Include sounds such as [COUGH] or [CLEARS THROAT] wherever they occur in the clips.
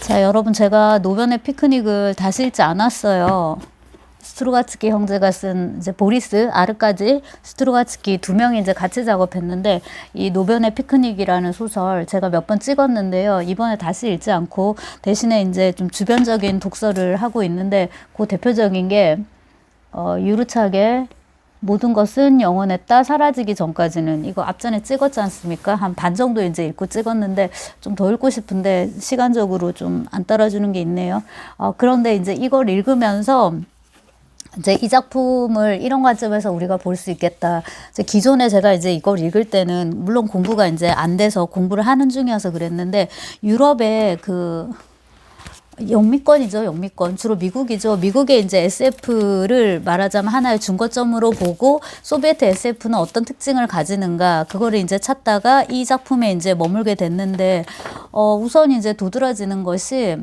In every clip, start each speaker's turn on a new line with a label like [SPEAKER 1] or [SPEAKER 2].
[SPEAKER 1] 자, 여러분 제가 노변의 피크닉을 다시 읽지 않았어요. 스트로가츠키 형제가 쓴 이제 보리스 아르까지 스트로가츠키 두 명이 이제 같이 작업했는데 이 노변의 피크닉이라는 소설 제가 몇 번 찍었는데요. 이번에 다시 읽지 않고 대신에 이제 좀 주변적인 독서를 하고 있는데 그 대표적인 게 어, 유르차게 모든 것은 영원했다 사라지기 전까지는 이거 앞전에 찍었지 않습니까? 한 반 정도 이제 읽고 찍었는데 좀 더 읽고 싶은데 시간적으로 좀 안 따라주는 게 있네요. 어, 그런데 이제 이걸 읽으면서 이제 이 작품을 이런 관점에서 우리가 볼 수 있겠다. 이제 기존에 제가 이제 이걸 읽을 때는 물론 공부가 이제 안 돼서 공부를 하는 중이어서 그랬는데 유럽의 그 영미권이죠, 영미권. 주로 미국이죠. 미국의 이제 SF를 말하자면 하나의 중거점으로 보고 소비에트 SF는 어떤 특징을 가지는가 그거를 이제 찾다가 이 작품에 이제 머물게 됐는데 어 우선 이제 도드라지는 것이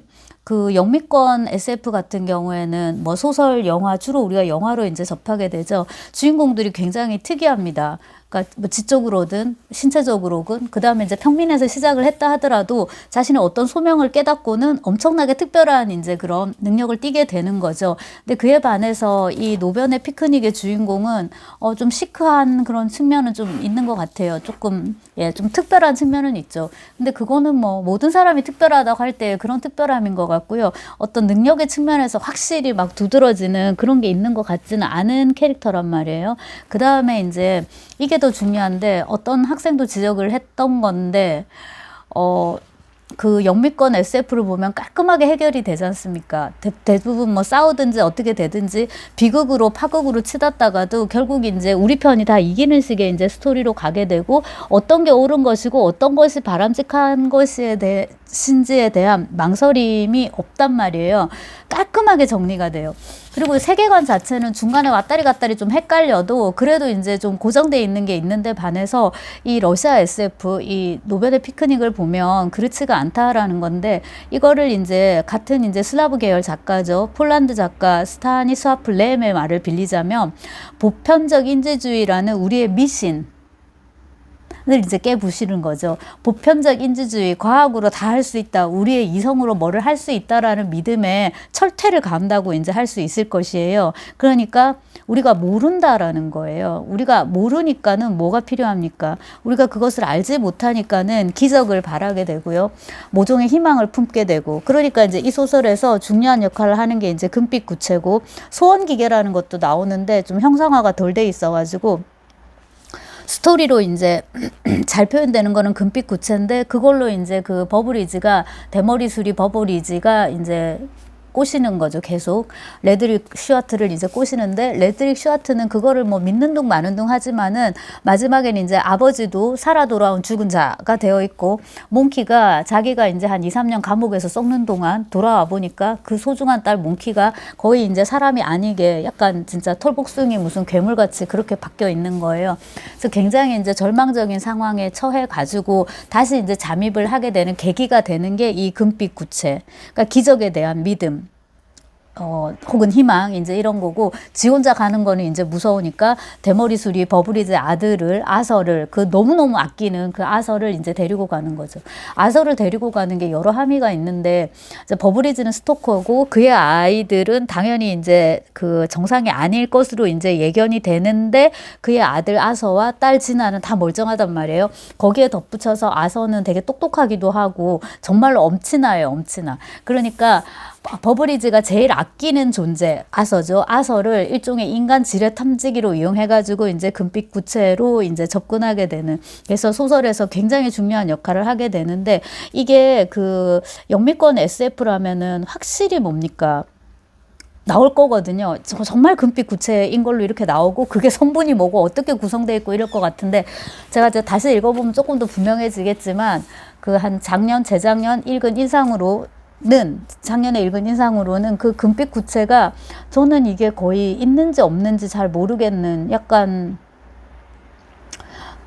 [SPEAKER 1] 그 영미권 SF 같은 경우에는 뭐 소설, 영화 주로 우리가 영화로 이제 접하게 되죠. 주인공들이 굉장히 특이합니다. 그러니까 뭐 지적으로든 신체적으로든 그 다음에 이제 평민에서 시작을 했다 하더라도 자신의 어떤 소명을 깨닫고는 엄청나게 특별한 이제 그런 능력을 띠게 되는 거죠. 근데 그에 반해서 이 노변의 피크닉의 주인공은 어 좀 시크한 그런 측면은 좀 있는 것 같아요. 조금 예 좀 특별한 측면은 있죠. 근데 그거는 뭐 모든 사람이 특별하다고 할 때 그런 특별함인 것 같고요. 어떤 능력의 측면에서 확실히 막 두드러지는 그런 게 있는 것 같지는 않은 캐릭터란 말이에요. 그 다음에 이제 이게 더 중요한데 어떤 학생도 지적을 했던 건데 어. 그 영미권 SF를 보면 깔끔하게 해결이 되지 않습니까? 대, 부분뭐 싸우든지 어떻게 되든지 비극으로 파극으로 치닫다가도 결국 이제 우리 편이 다 이기는 식의 이제 스토리로 가게 되고 어떤 게 옳은 것이고 어떤 것이 바람직한 것에 대해 신지에 대한 망설임이 없단 말이에요. 깔끔하게 정리가 돼요. 그리고 세계관 자체는 중간에 왔다리 갔다리 좀 헷갈려도 그래도 이제 좀 고정돼 있는 게 있는데 반해서 이 러시아 SF 이 노벨의 피크닉을 보면 그렇지가 않다라는 건데 이거를 이제 같은 이제 슬라브 계열 작가죠. 폴란드 작가 스타니스와프 렘의 말을 빌리자면 보편적 인지주의라는 우리의 미신 을 이제 깨부시는 거죠. 보편적 인지주의, 과학으로 다 할 수 있다. 우리의 이성으로 뭐를 할 수 있다라는 믿음에 철퇴를 감다고 이제 할 수 있을 것이에요. 그러니까 우리가 모른다라는 거예요. 우리가 모르니까는 뭐가 필요합니까? 우리가 그것을 알지 못하니까는 기적을 바라게 되고요. 모종의 희망을 품게 되고. 그러니까 이제 이 소설에서 중요한 역할을 하는 게 이제 금빛 구체고 소원 기계라는 것도 나오는데 좀 형상화가 덜 돼 있어 가지고 스토리로 이제 [CLEARS THROAT] 잘 표현되는 거는 금빛 구체인데 그걸로 이제 그 버블리즈가 대머리 수리 버블리즈가 이제 꼬시는 거죠, 계속. 레드릭 슈아트를 이제 꼬시는데, 레드릭 슈아트는 그거를 뭐 믿는 둥 마는 둥 하지만은, 마지막에는 이제 아버지도 살아 돌아온 죽은 자가 되어 있고, 몽키가 자기가 이제 한 2, 3년 감옥에서 썩는 동안 돌아와 보니까 그 소중한 딸 몽키가 거의 이제 사람이 아니게 약간 진짜 털복숭이 무슨 괴물같이 그렇게 바뀌어 있는 거예요. 그래서 굉장히 이제 절망적인 상황에 처해 가지고 다시 이제 잠입을 하게 되는 계기가 되는 게 이 금빛 구체. 그러니까 기적에 대한 믿음. 어, 혹은 희망, 이제 이런 거고, 지 혼자 가는 거는 이제 무서우니까, 대머리 수리 버블리즈 아들을, 아서를, 그 너무너무 아끼는 그 아서를 이제 데리고 가는 거죠. 아서를 데리고 가는 게 여러 함의가 있는데, 이제 버블리즈는 스토커고, 그의 아이들은 당연히 이제 그 정상이 아닐 것으로 이제 예견이 되는데, 그의 아들 아서와 딸 진아는 다 멀쩡하단 말이에요. 거기에 덧붙여서 아서는 되게 똑똑하기도 하고, 정말로 엄친아예요, 엄친아. 그러니까, 버블리즈가 제일 아끼는 존재 아서죠. 아서를 일종의 인간 지뢰 탐지기로 이용해가지고 이제 금빛 구체로 이제 접근하게 되는. 그래서 소설에서 굉장히 중요한 역할을 하게 되는데 이게 그 영미권 SF라면은 확실히 뭡니까? 나올 거거든요. 정말 금빛 구체인 걸로 이렇게 나오고 그게 성분이 뭐고 어떻게 구성되어 있고 이럴 것 같은데 제가 이제 다시 읽어보면 조금 더 분명해지겠지만 그 한 작년 재작년 읽은 인상으로 는 작년에 읽은 인상으로는 그 금빛 구체가 저는 이게 거의 있는지 없는지 잘 모르겠는 약간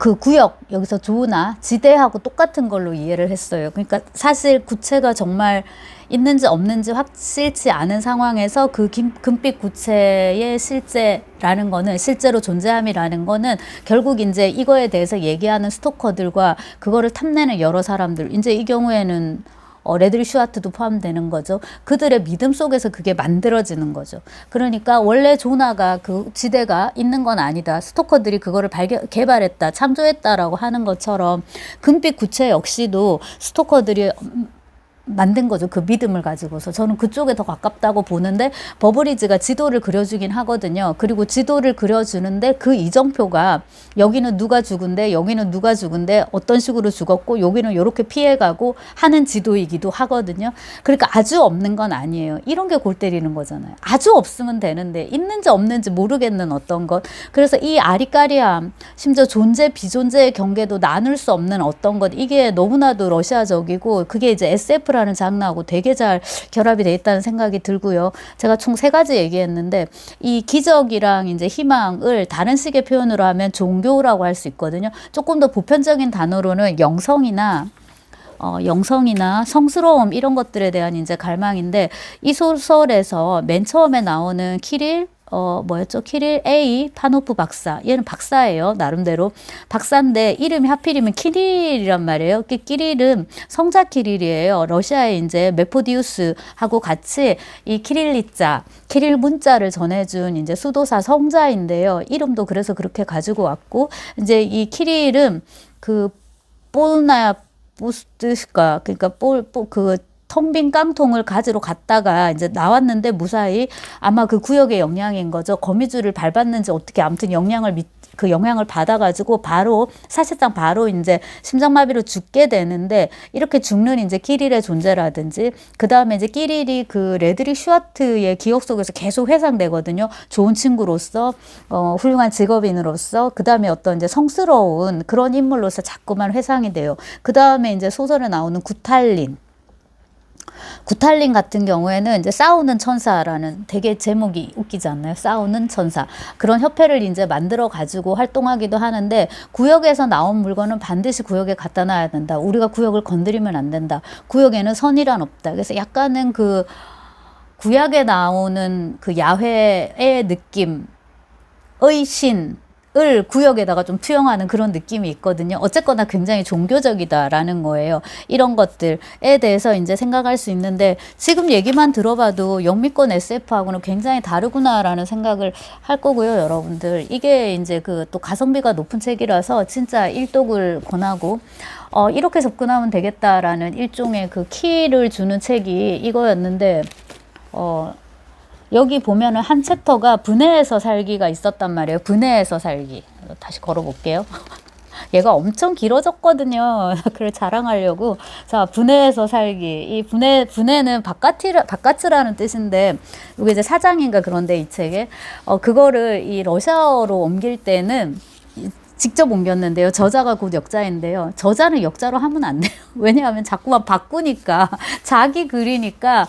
[SPEAKER 1] 그 구역 여기서 조나 지대하고 똑같은 걸로 이해를 했어요. 그러니까 사실 구체가 정말 있는지 없는지 확실치 않은 상황에서 그 금, 금빛 구체의 실제라는 거는 실제로 존재함이라는 거는 결국 이제 이거에 대해서 얘기하는 스토커들과 그거를 탐내는 여러 사람들 이제 이 경우에는 어, 레드리 슈아트도 포함되는 거죠. 그들의 믿음 속에서 그게 만들어지는 거죠. 그러니까 원래 조나가 그 지대가 있는 건 아니다. 스토커들이 그거를 발견, 개발했다, 창조했다라고 하는 것처럼 금빛 구체 역시도 스토커들이 만든 거죠. 그 믿음을 가지고서. 저는 그쪽에 더 가깝다고 보는데 버버리즈가 지도를 그려주긴 하거든요. 그리고 지도를 그려주는데 그 이정표가 여기는 누가 죽은데 여기는 누가 죽은데 어떤 식으로 죽었고 여기는 이렇게 피해가고 하는 지도이기도 하거든요. 그러니까 아주 없는 건 아니에요. 이런 게 골 때리는 거잖아요. 아주 없으면 되는데 있는지 없는지 모르겠는 어떤 것. 그래서 이 아리까리함, 심지어 존재 비존재의 경계도 나눌 수 없는 어떤 것. 이게 너무나도 러시아적이고 그게 이제 SF라 는 장르하고 되게 잘 결합이 돼 있다는 생각이 들고요. 제가 총 세 가지 얘기했는데 이 기적이랑 이제 희망을 다른 식의 표현으로 하면 종교라고 할 수 있거든요. 조금 더 보편적인 단어로는 영성이나 어, 영성이나 성스러움 이런 것들에 대한 이제 갈망인데 이 소설에서 맨 처음에 나오는 키릴 어, 뭐였죠? 키릴 A 파노프 박사. 얘는 박사예요. 나름대로. 박사인데 이름이 하필이면 키릴이란 말이에요. 그 키릴은 성자 키릴이에요. 러시아의 이제 메포디우스하고 같이 이 키릴리자, 키릴 문자를 전해준 이제 수도사 성자인데요. 이름도 그래서 그렇게 가지고 왔고, 이제 이 키릴은 그 뽀나야 부스트가 그러니까 볼그 텅 빈 깡통을 가지러 갔다가 이제 나왔는데 무사히 아마 그 구역의 영향인 거죠. 거미줄을 밟았는지 어떻게 아무튼 영향을 미, 그 영향을 받아가지고 바로 사실상 바로 이제 심장마비로 죽게 되는데 이렇게 죽는 이제 끼릴의 존재라든지 그 다음에 이제 끼릴이 그 레드리 슈아트의 기억 속에서 계속 회상되거든요. 좋은 친구로서 어, 훌륭한 직업인으로서 그 다음에 어떤 이제 성스러운 그런 인물로서 자꾸만 회상이 돼요. 그 다음에 이제 소설에 나오는 구탈린 구탈린 같은 경우에는 이제 싸우는 천사라는 되게 제목이 웃기지 않나요? 싸우는 천사. 그런 협회를 이제 만들어 가지고 활동하기도 하는데 구역에서 나온 물건은 반드시 구역에 갖다 놔야 된다. 우리가 구역을 건드리면 안 된다. 구역에는 선이란 없다. 그래서 약간은 그 구약에 나오는 그 야훼의 느낌, 의 신, 을 구역에다가 좀 투영하는 그런 느낌이 있거든요. 어쨌거나 굉장히 종교적이다라는 거예요. 이런 것들에 대해서 이제 생각할 수 있는데 지금 얘기만 들어봐도 영미권 SF하고는 굉장히 다르구나라는 생각을 할 거고요, 여러분들. 이게 이제 그 또 가성비가 높은 책이라서 진짜 일독을 권하고 어, 이렇게 접근하면 되겠다라는 일종의 그 키를 주는 책이 이거였는데 어, 여기 보면은 한 챕터가 분해해서 살기가 있었단 말이에요. 분해해서 살기. 다시 걸어볼게요. [LAUGHS] 얘가 엄청 길어졌거든요. [LAUGHS] 그걸 자랑하려고. 자, 분해해서 살기. 이 분해, 분해는 바깥이라, 바깥이라는 뜻인데, 이게 이제 사장인가 그런데 이 책에. 어, 그거를 이 러시아어로 옮길 때는 직접 옮겼는데요. 저자가 곧 역자인데요. 저자는 역자로 하면 안 돼요. [LAUGHS] 왜냐하면 자꾸만 바꾸니까, 자기 글이니까,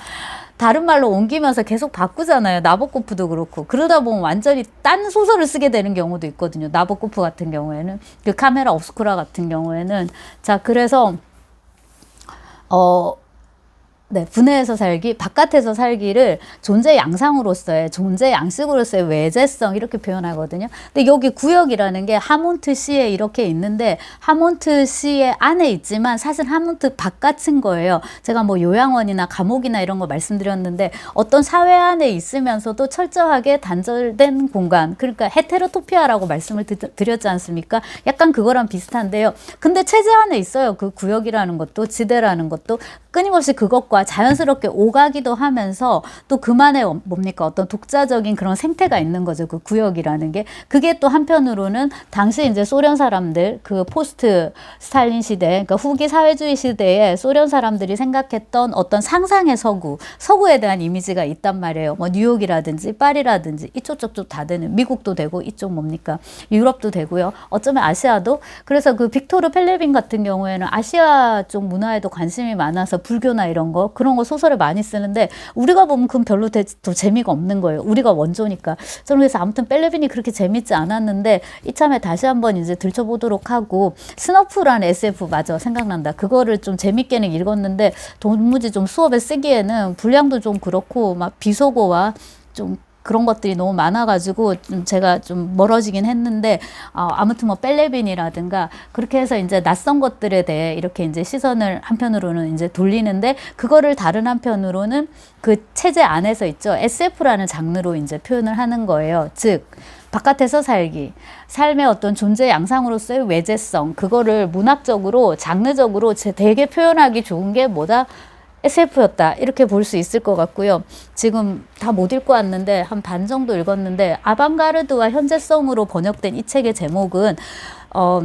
[SPEAKER 1] 다른 말로 옮기면서 계속 바꾸잖아요. 나보코프도 그렇고. 그러다 보면 완전히 딴 소설을 쓰게 되는 경우도 있거든요. 나보코프 같은 경우에는. 그 카메라 옵스쿠라 같은 경우에는. 자, 그래서, 어, 네, 분해해서 살기, 바깥에서 살기를 존재 양상으로서의, 존재 양식으로서의 외재성 이렇게 표현하거든요. 근데 여기 구역이라는 게 하몬트 시에 이렇게 있는데 하몬트 시의 안에 있지만 사실 하몬트 바깥인 거예요. 제가 뭐 요양원이나 감옥이나 이런 거 말씀드렸는데 어떤 사회 안에 있으면서도 철저하게 단절된 공간, 그러니까 헤테로토피아라고 말씀을 드렸지 않습니까? 약간 그거랑 비슷한데요. 근데 체제 안에 있어요. 그 구역이라는 것도 지대라는 것도 끊임없이 그것과 자연스럽게 오가기도 하면서 또 그만의 뭡니까 어떤 독자적인 그런 생태가 있는 거죠. 그 구역이라는 게 그게 또 한편으로는 당시 이제 소련 사람들 그 포스트 스탈린 시대 그러니까 후기 사회주의 시대에 소련 사람들이 생각했던 어떤 상상의 서구 서구에 대한 이미지가 있단 말이에요. 뭐 뉴욕이라든지 파리라든지 이쪽 저쪽 다 되는 미국도 되고 이쪽 뭡니까 유럽도 되고요. 어쩌면 아시아도 그래서 그 빅토르 펠레빈 같은 경우에는 아시아 쪽 문화에도 관심이 많아서 불교나 이런 거 그런 거 소설을 많이 쓰는데 우리가 보면 그건 별로 더 재미가 없는 거예요. 우리가 원조니까. 저는 그래서 아무튼 펠레빈이 그렇게 재밌지 않았는데 이참에 다시 한번 이제 들춰보도록 하고 스너프라는 SF 맞아 생각난다. 그거를 좀 재밌게는 읽었는데 도무지 좀 수업에 쓰기에는 분량도 좀 그렇고 막 비속어와 좀 그런 것들이 너무 많아가지고 좀 제가 좀 멀어지긴 했는데 어, 아무튼 뭐 뺄레빈이라든가 그렇게 해서 이제 낯선 것들에 대해 이렇게 이제 시선을 한편으로는 이제 돌리는데 그거를 다른 한편으로는 그 체제 안에서 있죠 SF라는 장르로 이제 표현을 하는 거예요. 즉 바깥에서 살기, 삶의 어떤 존재 양상으로서의 외제성, 그거를 문학적으로, 장르적으로 제 되게 표현하기 좋은 게 뭐다? SF였다. 이렇게 볼 수 있을 것 같고요. 지금 다 못 읽고 왔는데, 한 반 정도 읽었는데, 아방가르드와 현재성으로 번역된 이 책의 제목은, 어,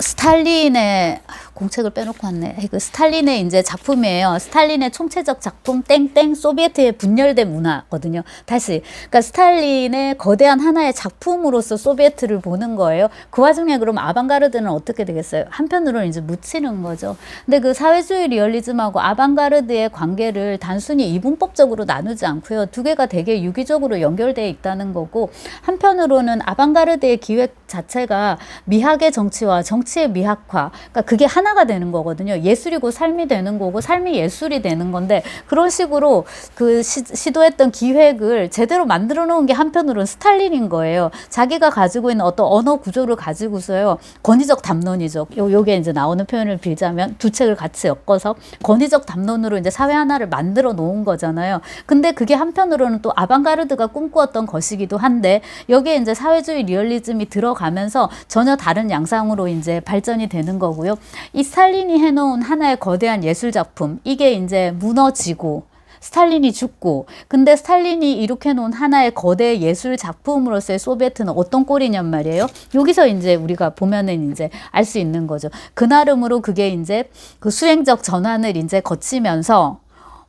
[SPEAKER 1] 스탈린의 공책을 빼놓고 왔네. 그 스탈린의 이제 작품이에요. 스탈린의 총체적 작품 땡땡 소비에트의 분열된 문화거든요. 다시 그러니까 스탈린의 거대한 하나의 작품으로서 소비에트를 보는 거예요. 그 와중에 그럼 아방가르드는 어떻게 되겠어요? 한편으로는 이제 묻히는 거죠. 근데 그 사회주의 리얼리즘하고 아방가르드의 관계를 단순히 이분법적으로 나누지 않고요. 두 개가 되게 유기적으로 연결되어 있다는 거고 한편으로는 아방가르드의 기획 자체가 미학의 정치와 정치의 미학화 그러니까 그게 하나 가 되는 거거든요. 예술이고 삶이 되는 거고 삶이 예술이 되는 건데 그런 식으로 그 시, 도했던 기획을 제대로 만들어 놓은 게 한편으로는 스탈린인 거예요. 자기가 가지고 있는 어떤 언어 구조를 가지고서요. 권위적 담론이죠. 요, 요게 이제 나오는 표현을 빌자면 두 책을 같이 엮어서 권위적 담론으로 이제 사회 하나를 만들어 놓은 거잖아요. 근데 그게 한편으로는 또 아방가르드가 꿈꾸었던 것이기도 한데 여기에 이제 사회주의 리얼리즘이 들어가면서 전혀 다른 양상으로 이제 발전이 되는 거고요. 이 스탈린이 해놓은 하나의 거대한 예술 작품 이게 이제 무너지고 스탈린이 죽고 근데 스탈린이 이렇게 놓은 하나의 거대 예술 작품으로서의 소비에트는 어떤 꼴이냔 말이에요. 여기서 이제 우리가 보면은 이제 알 수 있는 거죠. 그 나름으로 그게 이제 그 수행적 전환을 이제 거치면서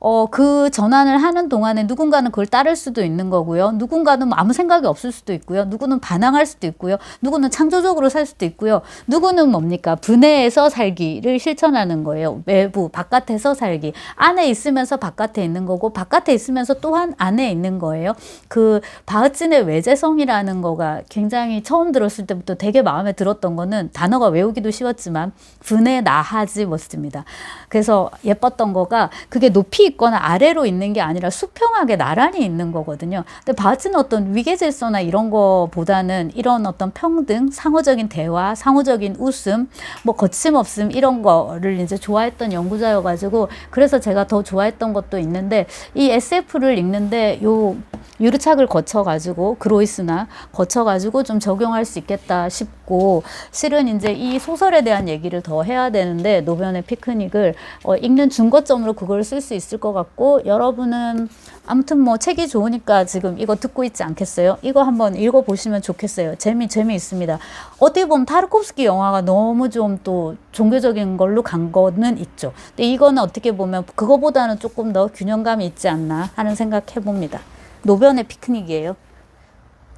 [SPEAKER 1] 어, 그 전환을 하는 동안에 누군가는 그걸 따를 수도 있는 거고요. 누군가는 뭐 아무 생각이 없을 수도 있고요. 누구는 반항할 수도 있고요. 누구는 창조적으로 살 수도 있고요. 누구는 뭡니까? 분해해서 살기를 실천하는 거예요. 외부, 바깥에서 살기. 안에 있으면서 바깥에 있는 거고, 바깥에 있으면서 또한 안에 있는 거예요. 그 바흐진의 외재성이라는 거가 굉장히 처음 들었을 때부터 되게 마음에 들었던 거는 단어가 외우기도 쉬웠지만 분해 나하지 못습니다. 그래서 예뻤던 거가 그게 높이 있거나 아래로 있는 게 아니라 수평하게 나란히 있는 거거든요. 근데 바흐는 어떤 위계 질서나 이런 거보다는 이런 어떤 평등, 상호적인 대화, 상호적인 웃음, 뭐 거침없음 이런 거를 이제 좋아했던 연구자여가지고 그래서 제가 더 좋아했던 것도 있는데 이 SF를 읽는데 요 유르착을 거쳐가지고 그로이스나 거쳐가지고 좀 적용할 수 있겠다 싶고 실은 이제 이 소설에 대한 얘기를 더 해야 되는데 노변의 피크닉을 어, 읽는 중거점으로 그걸 쓸 수 있을 것 같고 여러분은 아무튼 뭐 책이 좋으니까 지금 이거 듣고 있지 않겠어요? 이거 한번 읽어보시면 좋겠어요. 재미 재미 있습니다. 어떻게 보면 타르콥스키 영화가 너무 좀 또 종교적인 걸로 간 거는 있죠. 근데 이거는 어떻게 보면 그거보다는 조금 더 균형감이 있지 않나 하는 생각 해 봅니다. 노변의 피크닉이에요.